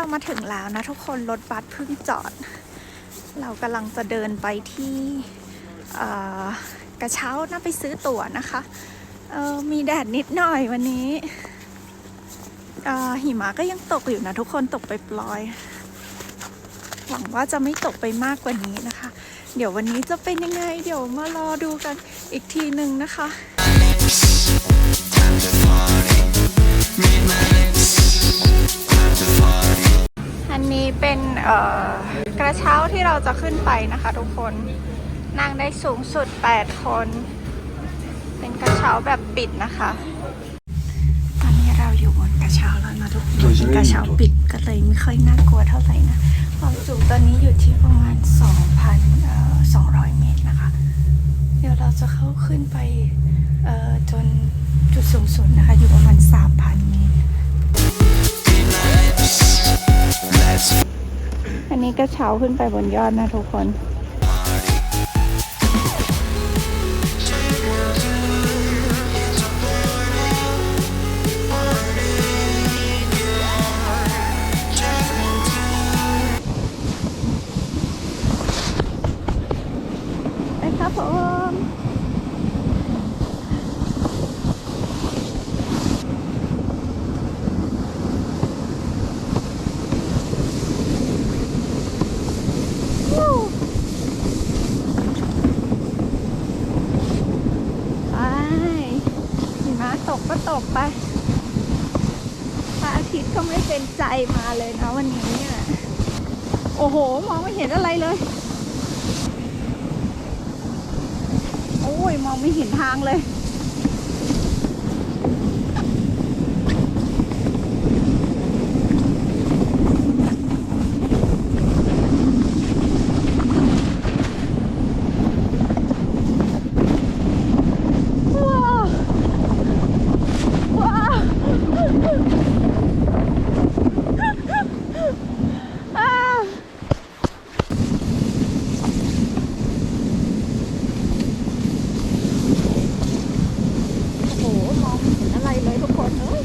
เรามาถึงแล้วนะทุกคนรถบัสเพิ่งจอด เรากำลังจะเดินไปที่กระเช้านะไปซื้อตั๋วนะคะมีแดดนิดหน่อยวันนี้หิมะก็ยังตกอยู่นะทุกคนตกไปปลอย หวังว่าจะไม่ตกไปมากกว่านี้นะคะ เดี๋ยววันนี้จะเป็นยังไง เดี๋ยวมารอดูกันอีกทีหนึ่งนะคะ กระเช้าที่เราจะขึ้นไปนะคะทุกคน นั่งได้สูงสุด 8 คน เป็นกระเช้าแบบปิดนะคะ ตอนนี้เราอยู่บนกระเช้าแล้วนะทุกคนกระเช้าปิดก็เลยไม่ค่อยน่ากลัวเท่าไหร่นะ ความสูงตอนนี้อยู่ที่ประมาณ 2,200 เมตรนะคะ เดี๋ยวเราจะเข้าขึ้นไปจนจุดสูงสุดนะคะ อยู่ประมาณ 3,000 เมตร อันนี้ก็เช้าขึ้นไปบนยอดนะทุกคน มองไม่เห็นทางเลย ว้าวว้าวอ้าวโอ้โห มองไม่เห็นอะไรเลยทุกคนเอ้ย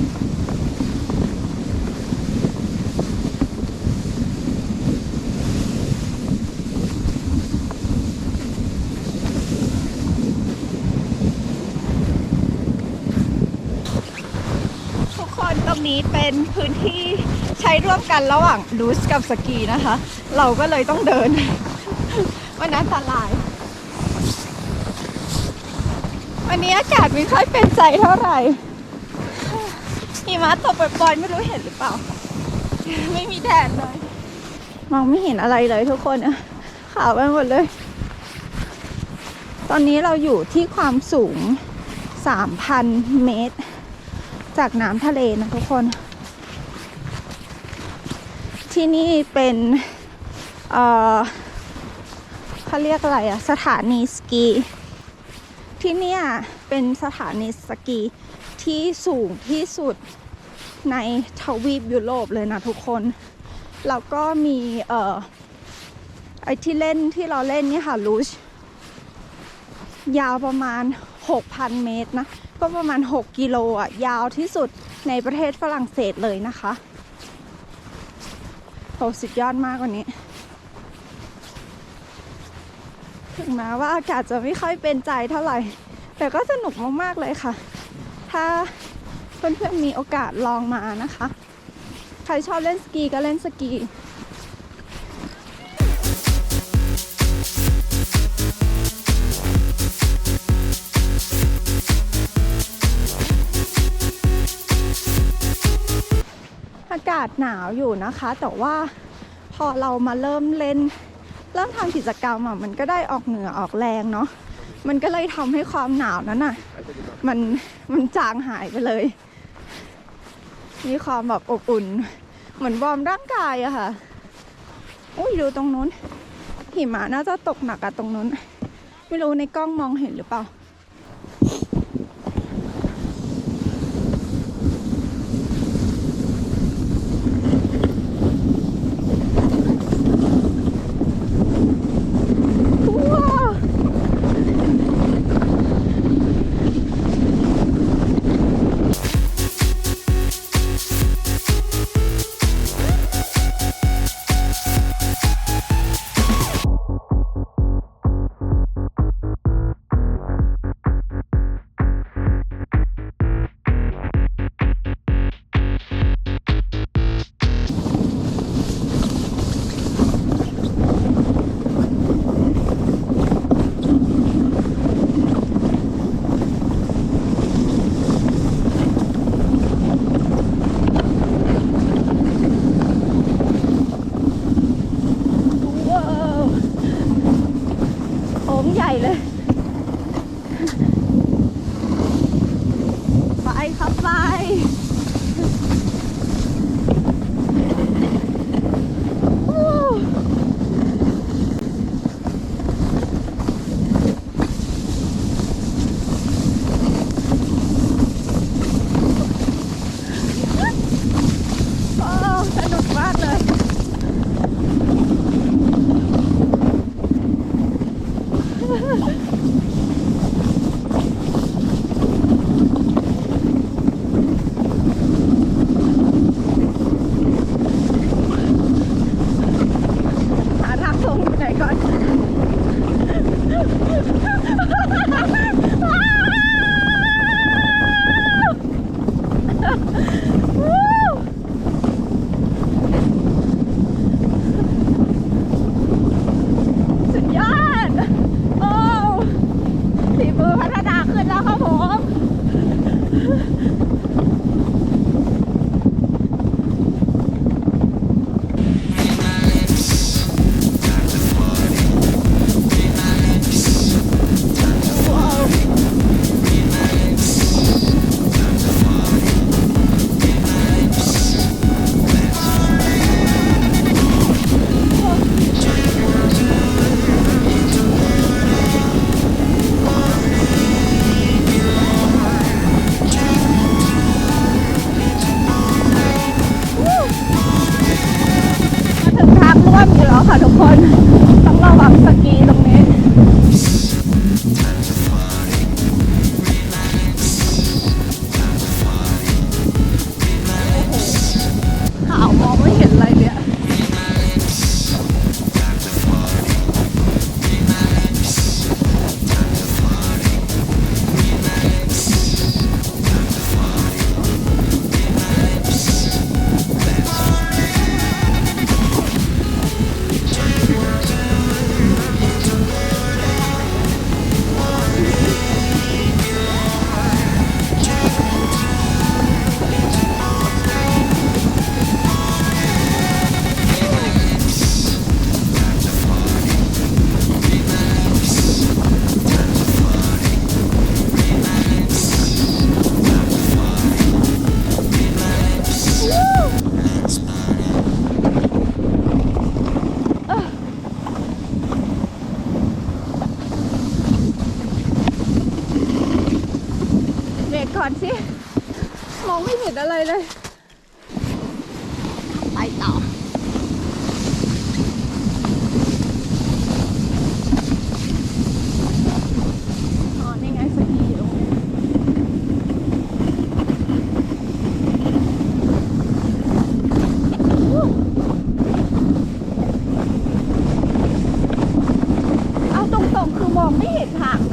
ทุกค นี้เป็นพื้นที่ใช้ร่วมกันระหว่างลูสกับสกีนะคะ เราก็เลยต้องเดินมันอันตราย วันนี้อากาศไม่ค่อยเป็นใจเท่าไหร่หิมะตกปล่อยๆไม่รู้เห็นหรือเปล่า ไม่มีแดดเลย มองไม่เห็นอะไรเลยทุกคนอะขาวไปหมดเลย ตอนนี้เราอยู่ที่ความสูง 3,000 เมตร จากน้ำทะเลนะทุกคน ที่นี่เป็นเอ่อเขาเรียกอะไรอะสถานีสกี ที่เนี่ยเป็นสถานีสกีที่สูงที่สุดในทวีปยุโรปเลยนะทุกคน แล้วก็มีเอ่อไอที่เล่นที่เราเล่นนี่ค่ะลูชยาวประมาณ 6,000 เมตรนะก็ประมาณ 6 กิโลอะ ยาวที่สุดในประเทศฝรั่งเศสเลยนะคะโหสุดยอดมากกว่านี้ ถึงแม้ว่าอากาศจะไม่ค่อยเป็นใจเท่าไหร่ แต่ก็สนุกมาก ๆ เลยค่ะ ถ้าเพื่อนๆมีโอกาสลองมานะคะ ใครชอบเล่นสกีก็เล่นสกีาศหนาวอยู่นะคะ แต่ว่าพอเรามาเริ่มเล่น เริ่มทำกิจกรรมอะมันก็ได้ออกเหงื่อออกแรงเนาะมันก็เลยทำให้ความหนาวนั้นอะ มันมันจางหายไปเลย มีความแบบอบอุ่น เหมือนวอร์มร่างกายอะค่ะอุ้ยดูตรงนู้น หิมะน่าจะตกหนักอะตรงนู้น ไม่รู้ในกล้องมองเห็นหรือเปล่า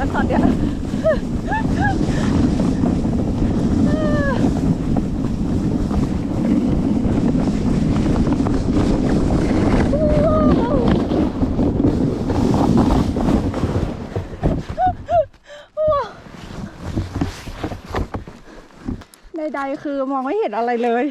มัตอนเดียใดๆคือมองไม่เห็นอะไรเลย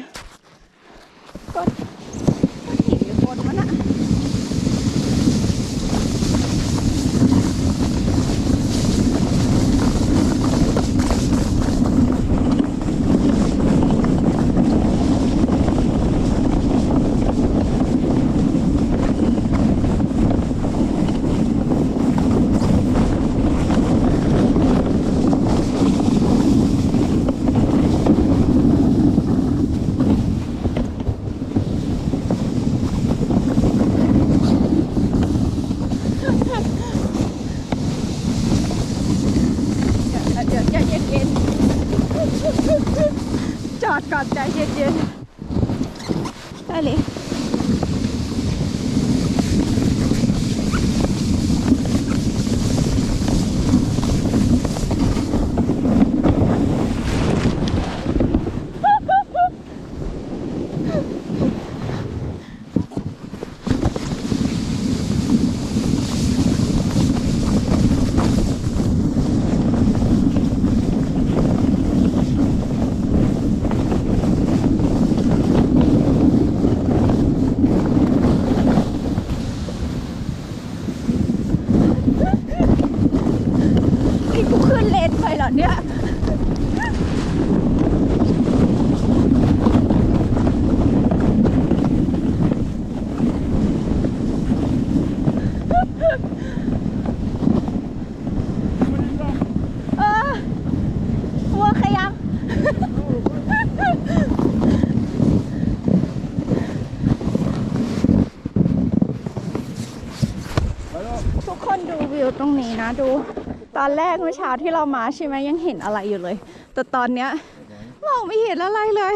ทุกคนดูวิวตรงนี้นะดู ตอนแรกเมื่อเช้าที่เรามาใช่ไหมยังเห็นอะไรอยู่เลย แต่ตอนเนี้ยมองไม่เห็นอะไรเลย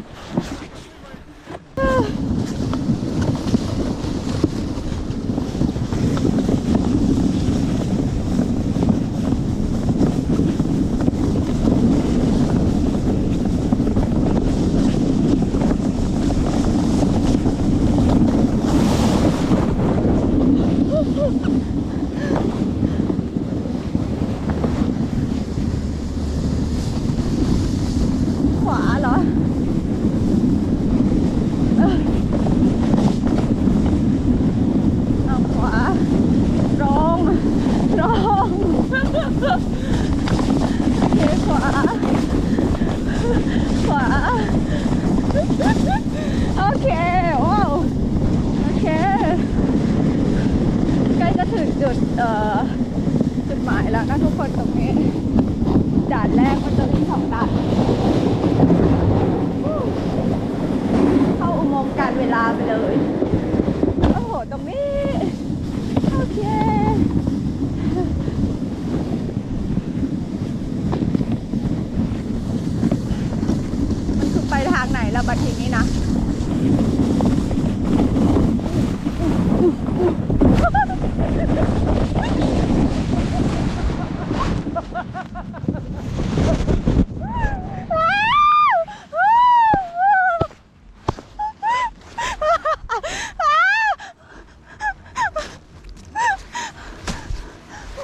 ขวา ขวา โอเค ว้าว โอเค ใกล้จะถึงจุด เอ่อ จุดหมายแล้วนะทุกคนตรงนี้ ด่านแรกมันจะมีสองด่าน เข้าอุโมงค์การเวลาไปเลย โอ้โห ตรงนี้ โอเค มันคือไปทางไหน แล้วบัดทีนี้นะ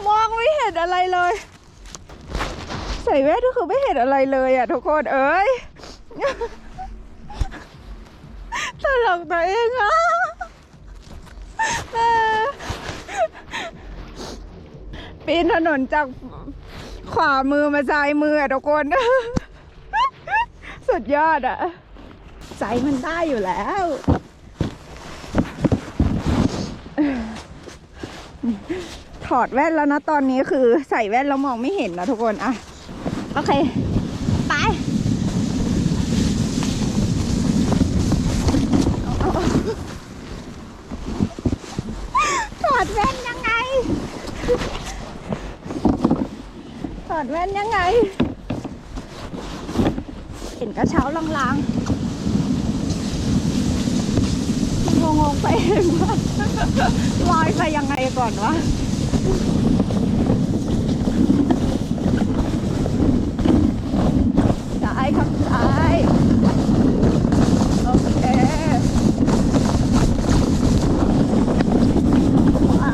มองไม่เห็นอะไรเลย ใส่แว่นก็คือไม่เห็นอะไรเลยอะทุกคนเอ้ย ตลกตัวเองอะเออปี นจากขวามือมาซ้ายมืออะทุกคน สุดยอดอะใจมันได้อยู่แล้ว ถอดแว่นแล้วนะตอนนี้คือใส่แว่นแล้วมองไม่เห็นนะทุกคนอะโอเค ไป ถอดแว่นยังไง ถ อดแว่นยังไง เห็นกระเช้าลางๆงงๆไปเองว่าลอยไปยังไงก่อนวะ ซ้ายครับซ้าย โอเคขวา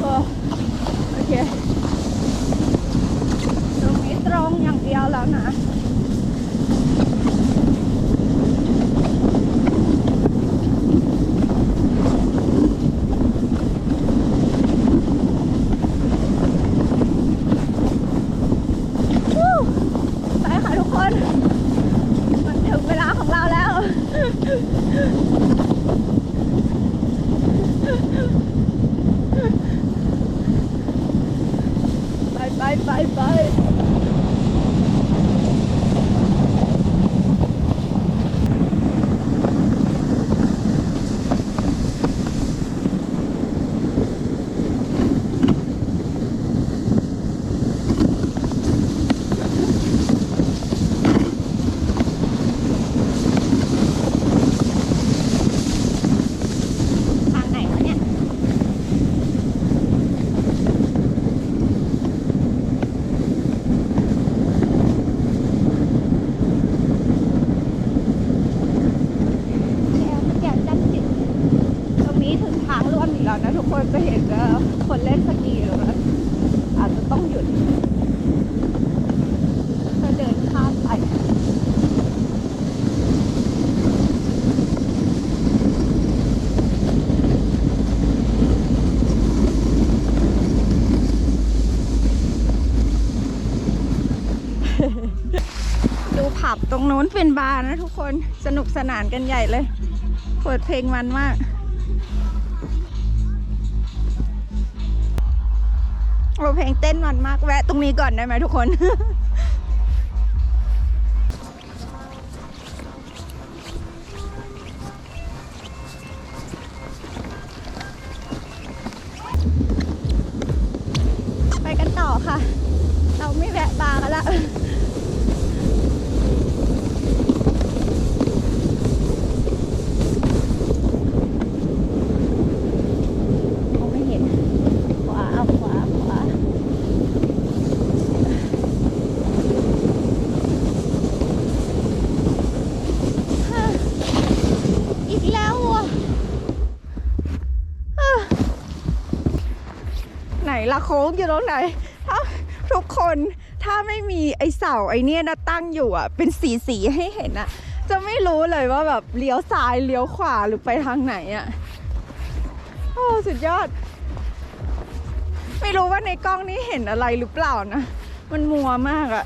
โอ้โอเค ตรงนี้ตรงอย่างเดียวแล้วนะ วู้ไปค่ะทุกคน มันถึงเวลาของเราแล้ว ไปไปไปไปทางไหนวะเนี่ย แกมันอยากจัดจิตตรงนี้ถึงทางร่ วนะทุกคนจะเห็นเอ่อคนเล่นสกีแล้วนะอาจจะต้องหยุดเพื่อเดินข้ามไปดูผับตรงนู้นเป็นบาร์นะทุกคนสนุกสนานกันใหญ่เลย เปิดเพลงมันมาก เราเพลงเต้นมันมากแวะตรงนี้ก่อนได้ไหมทุกคน ไปกันต่อค่ะ เราไม่แวะบาร์กันละ มองไม่เห็น ขวาเอาขวาขวาฮะอีกแล้วอะอะไหน ละโค้งอยู่ตรงไหนถ้าทุกคนถ้าไม่มีไอเสาไอเนี้ยนะตั้งอยู่อะ เป็นสีสีให้เห็นอะ จะไม่รู้เลยว่าแบบเลี้ยวซ้ายเลี้ยวขวาหรือไปทางไหนอะ โอ้สุดยอด ไม่รู้ว่าในกล้องนี้เห็นอะไรหรือเปล่านะ มันมัวมากอะ